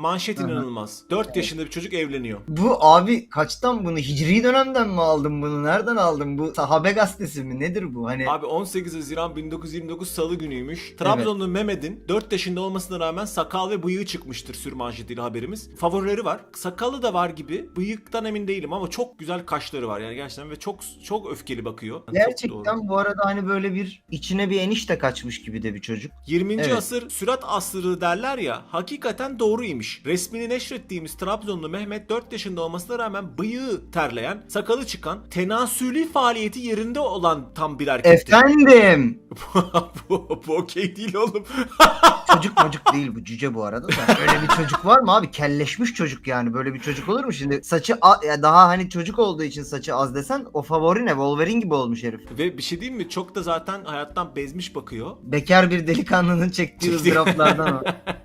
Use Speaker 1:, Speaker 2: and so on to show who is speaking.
Speaker 1: Manşet inanılmaz. 4 yaşında bir çocuk evleniyor.
Speaker 2: Bu abi kaçtan bunu? Hicri dönemden mi aldın bunu? Nereden aldın? Bu sahabe gazetesi mi? Nedir bu? Hani
Speaker 1: Abi 18 Haziran 1929 Salı günüymüş. Trabzonlu Mehmet'in 4 yaşında olmasına rağmen sakal ve bıyığı çıkmıştır sür manşetiyle haberimiz. Favorileri var. Sakalı da var gibi. Bıyıktan emin değilim ama çok güzel kaşları var yani gerçekten ve çok çok öfkeli bakıyor. Çok doğru.
Speaker 2: gerçekten bu arada hani böyle bir içine bir enişte kaçmış gibi de bir çocuk.
Speaker 1: 20.
Speaker 2: Evet.
Speaker 1: asır sürat asrı derler ya hakikaten doğruymuş. Resmini neşrettiğimiz Trabzonlu Mehmet 4 yaşında olmasına rağmen bıyığı terleyen, sakalı çıkan, tenasüli faaliyeti yerinde olan tam bir erkekti.
Speaker 2: Efendim.
Speaker 1: bu, bu okey değil oğlum.
Speaker 2: çocuk çocuk değil bu cüce bu arada da. Öyle bir çocuk var mı abi? Kelleşmiş çocuk yani. Böyle bir çocuk olur mu? Şimdi saçı ya daha hani çocuk olduğu için saçı az desen o favori ne? Wolverine gibi olmuş herif.
Speaker 1: Ve bir şey diyeyim mi? Çok da zaten hayattan bezmiş bakıyor.
Speaker 2: Bekar bir delikanlının çektiği ızdıraplardan o.